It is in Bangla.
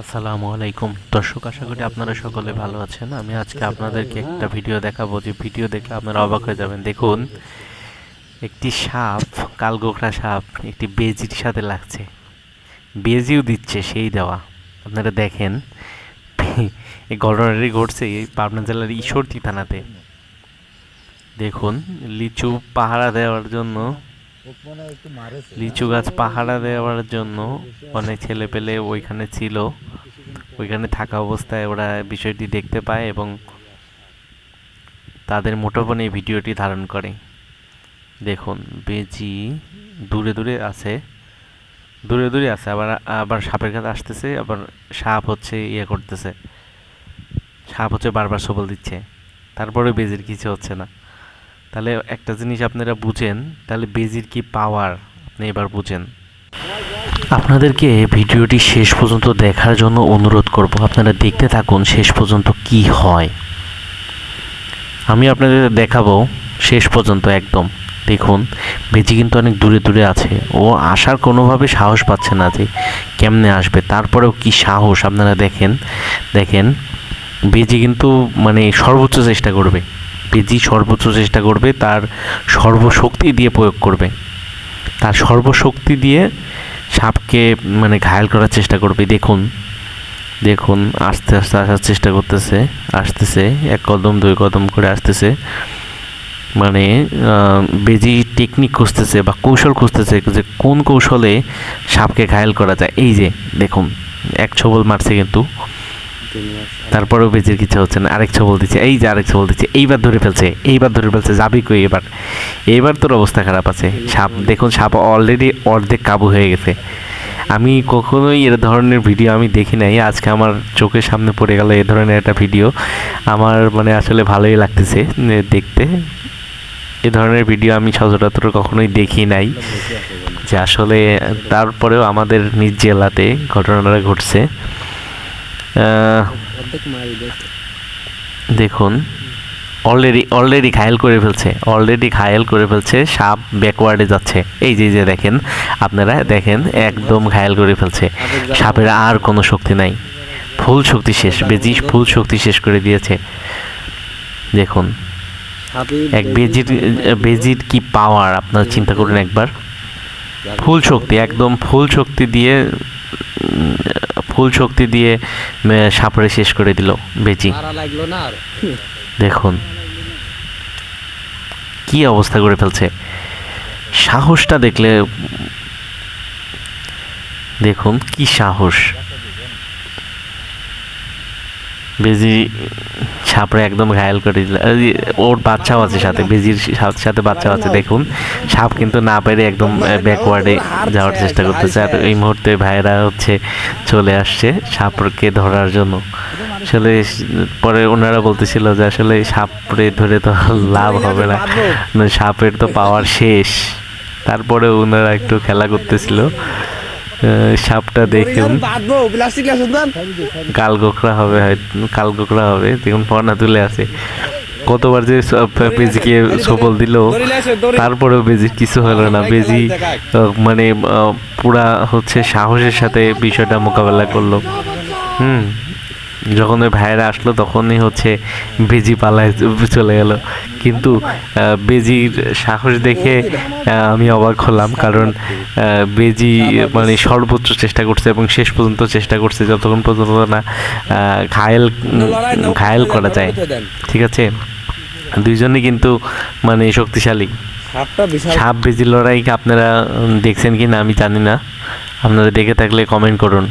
আসসালামু আলাইকুম। দর্শক, আশা করি আপনারা সকলে ভালো আছেন। আমি আজকে আপনাদেরকে একটা ভিডিও দেখাবো। যে ভিডিও দেখে আপনারা অবাক হয়ে যাবেন। দেখুন, একটি সাপ কালগোখরা সাপ, একটি বেজির সাথে লাগছে। বেজিও দিচ্ছে সেই দেওয়া। আপনারা দেখেন, এই ঘটনাটি ঘটছে পাবনা জেলার ঈশ্বরদী থানাতে। দেখুন, লিচু পাহারা দেওয়ার জন্য লিচু গাছ পাহারা দেওয়ার জন্য অনেক ছেলে পেলে ওইখানে ছিল। ওইখানে থাকা অবস্থায় ওরা বিষয়টি দেখতে পায় এবং তাদের মুঠোফোনে ভিডিওটি ধারণ করে। দেখুন, বেজি দূরে দূরে আছে। দূরে দূরে আছে, আবার আবার সাপের কাছে আসতেছে, আবার সাপ হচ্ছে ইয়ে করতেছে। সাপ হচ্ছে বারবার সবল দিচ্ছে। তারপরে বেজির কিছু হচ্ছে না। তাহলে একটা জিনিস আপনারা বুঝেন, তাহলে বেজির কি পাওয়ার আপনি এবার বুঝেন। আপনাদেরকে ভিডিওটি শেষ পর্যন্ত দেখার জন্য অনুরোধ করব, আপনারা দেখতে থাকুন শেষ পর্যন্ত কি হয়। আমি আপনাদের দেখাবো শেষ পর্যন্ত একদম। দেখুন, বেজি কিন্তু অনেক দূরে দূরে আছে। ও আসার কোনোভাবে সাহস পাচ্ছে না যে কেমনে আসবে, তারপরেও কি সাহস? আপনারা দেখেন দেখেন, বেজি কিন্তু মানে সর্বোচ্চ চেষ্টা করবে। বেজি সর্বোচ্চ চেষ্টা করবে, তার সর্বশক্তি দিয়ে প্রয়োগ করবে। তার সর্বশক্তি দিয়ে সাপকে মানে ঘায়াল করার চেষ্টা করবে। দেখুন দেখুন, আস্তে আস্তে আসার চেষ্টা করতেছে, আসতেছে, এক কদম, দুই কদম করে আসতেছে। মানে বেজি টেকনিক খুঁজতেছে বা কৌশল খুঁজতেছে যে কোন কৌশলে সাপকে ঘায়াল করা যায়। এই যে, দেখুন, এক ছবল মারছে কিন্তু। তারপরেও বেজির কিছু হচ্ছে না। আরেক ছবল দিচ্ছে এই যে আরেক ছবল দিচ্ছে এইবার ধরে ফেলছে এইবার ধরে ফেলছে যাবি কই এবার? এবার তোর অবস্থা খারাপ আছে। সাপ দেখুন সাপ অলরেডি অর্ধেক কাবু হয়ে গেছে। আমি কখনোই এর ধরনের ভিডিও আমি দেখি নাই। আজকে আমার চোখের সামনে পড়ে গেল এ ধরনের একটা ভিডিও আমার মানে আসলে ভালোই লাগতেছে দেখতে। এ ধরনের ভিডিও আমি সচরাচর কখনোই দেখি নাই। যে আসলে তারপরেও আমাদের নিজ জেলাতে ঘটনাটা ঘটছে। দেখুন অলরেডি অলরেডি ঘায়েল করে ফেলছে অলরেডি ঘায়েল করে ফেলছে, সাপ ব্যাকওয়ার্ডে যাচ্ছে। এই যে যে দেখেন, আপনারা দেখেন, একদম ঘায়েল করে ফেলছে। সাপের আর কোনো শক্তি নাই। ফুল শক্তি শেষ, বেজি ফুল শক্তি শেষ করে দিয়েছে। দেখুন, এক বেজির বেজির কি পাওয়ার আপনারা চিন্তা করুন একবার। ফুল শক্তি, একদম ফুল শক্তি দিয়ে ফুল শক্তি দিয়ে সাপড়ে শেষ করে দিল আর। দেখুন কি অবস্থা করে ফেলছে। সাহসটা দেখলে দেখুন কি সাহস। বেজি সাপড়ে একদম ঘায়াল করে দিল। ওর বাচ্চাও আছে সাথে বেজির সাথে সাথে বাচ্চাও আছে দেখুন। সাপ কিন্তু না পেরে একদম ব্যাকওয়ার্ডে যাওয়ার চেষ্টা করতেছে। আর এই মুহূর্তে ভাইরা হচ্ছে চলে আসছে সাপকে ধরার জন্য। আসলে পরে ওনারা বলতেছিল যে আসলে সাপরে ধরে তো লাভ হবে না। না, সাপের তো পাওয়ার শেষ। তারপরে ওনারা একটু খেলা করতেছিল। সাপটা দেখুন কাল গোখরা হবে হয় কাল গোখরা হবে দেখুন পড়না তুলে আছে। কতবার যে বেজিকে সফল দিল তারপরেও বেজির কিছু হলো না। বেজি মানে পুরা হচ্ছে সাহসের সাথে বিষয়টা মোকাবেলা করল। হুম। যখন ওই ভাইয়েরা আসলো তখনই হচ্ছে বেজি পালায় চলে গেল কিন্তু বেজির সাহস দেখে আমি অবাক হলাম কারণ বেজি মানে সর্বোচ্চ চেষ্টা করছে এবং শেষ পর্যন্ত চেষ্টা করছে যতক্ষণ পর্যন্ত না ঘায়েল ঘায়েল করা যায়। ঠিক আছে? দুইজনই কিন্তু মানে শক্তিশালী। সাপ বেজি লড়াই আপনারা দেখছেন কি না আমি জানি না। আপনারা দেখে থাকলে কমেন্ট করুন।